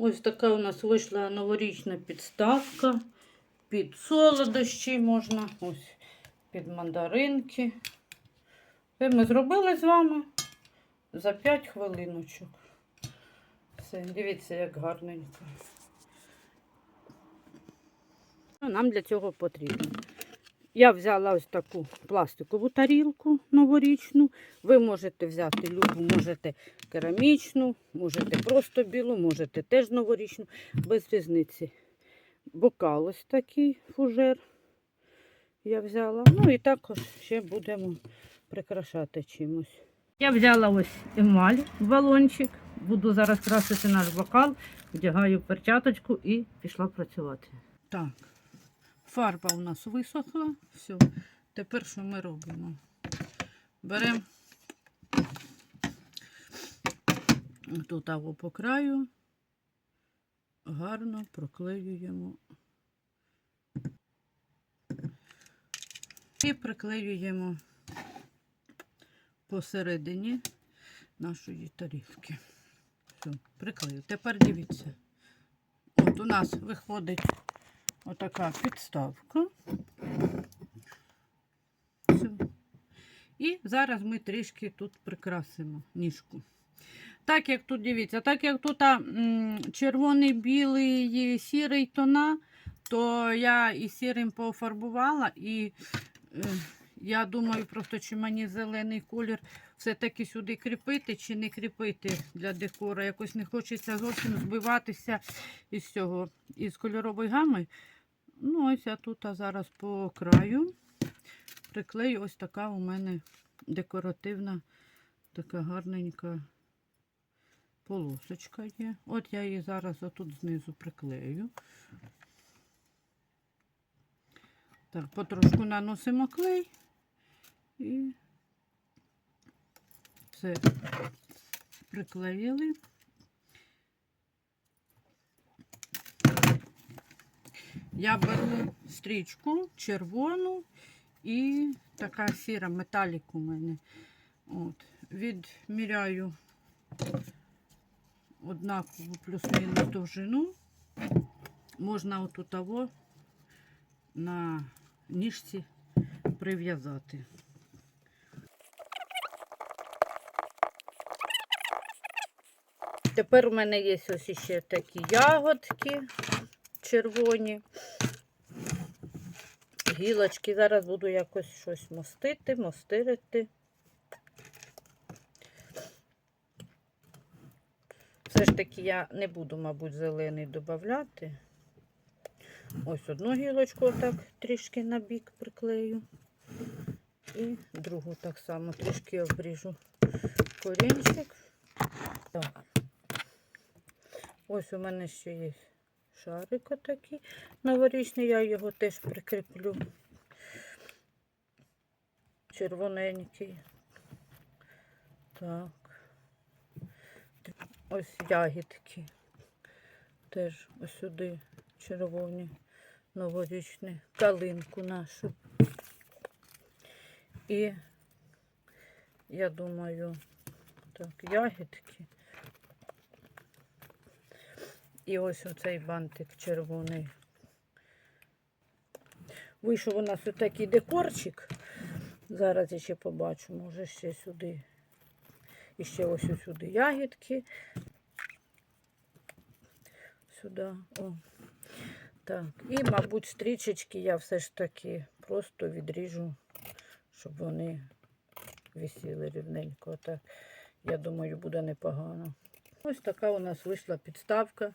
Ось така у нас вийшла новорічна підставка. Під солодощі можна. Ось під мандаринки. Це ми зробили з вами за 5 хвилиночок. Все, дивіться, як гарненько. Нам для цього потрібно. Я взяла ось таку пластикову тарілку новорічну. Ви можете взяти любу, можете керамічну, можете просто білу, можете теж новорічну, без різниці. Бокал ось такий фужер я взяла. Ну і також ще будемо прикрашати чимось. Я взяла ось емаль, балончик. Буду зараз красити наш бокал, вдягаю перчаточку і пішла працювати. Так, фарба у нас висохла. Все. Тепер що ми робимо? Беремо тут або по краю, гарно проклеюємо і приклеюємо посередині нашої тарілки. Все, приклею. Тепер дивіться. От у нас виходить отака підставка. Все. І зараз ми трішки тут прикрасимо ніжку. Так як тут, дивіться, так як тут червоний, білий, і сірий тона, то я і сірим пофарбувала, і е, я думаю, просто чи мені зелений колір все-таки сюди кріпити чи не кріпити для декора. Якось не хочеться зовсім збиватися із цього, із кольорової гами. Ну, ось я тут а зараз по краю приклею ось така у мене декоративна, така гарненька полосочка є. От я її зараз отут знизу приклею. Так, потрошку наносимо клей і все приклеїли. Я беру стрічку червону і така сіра металік у мене. От, відміряю однакову плюс-мінус довжину. Можна отут того на ніжці прив'язати. Тепер у мене є ось ще такі ягодки червоні. Гілочки. Зараз буду якось щось мостити, мостирити. Все ж таки я не буду, мабуть, зелений додати. Ось одну гілочку так трішки на бік приклею. І другу так само трішки обріжу корінчик. Так. Ось у мене ще є шарик отакий новорічний, я його теж прикріплю. Червоненький. Так. Ось ягідки. Теж ось сюди червоні, новорічні, калинку нашу. І я думаю, так, ягідки. І ось оцей бантик червоний. Вийшов у нас отакий декорчик. Зараз я ще побачу, може ще сюди. І ще ось сюди ягідки. Сюди. О. Так. І, мабуть, стрічечки я все ж таки просто відріжу, щоб вони висіли рівненько. Так. Я думаю, буде непогано. Ось така у нас вийшла підставка.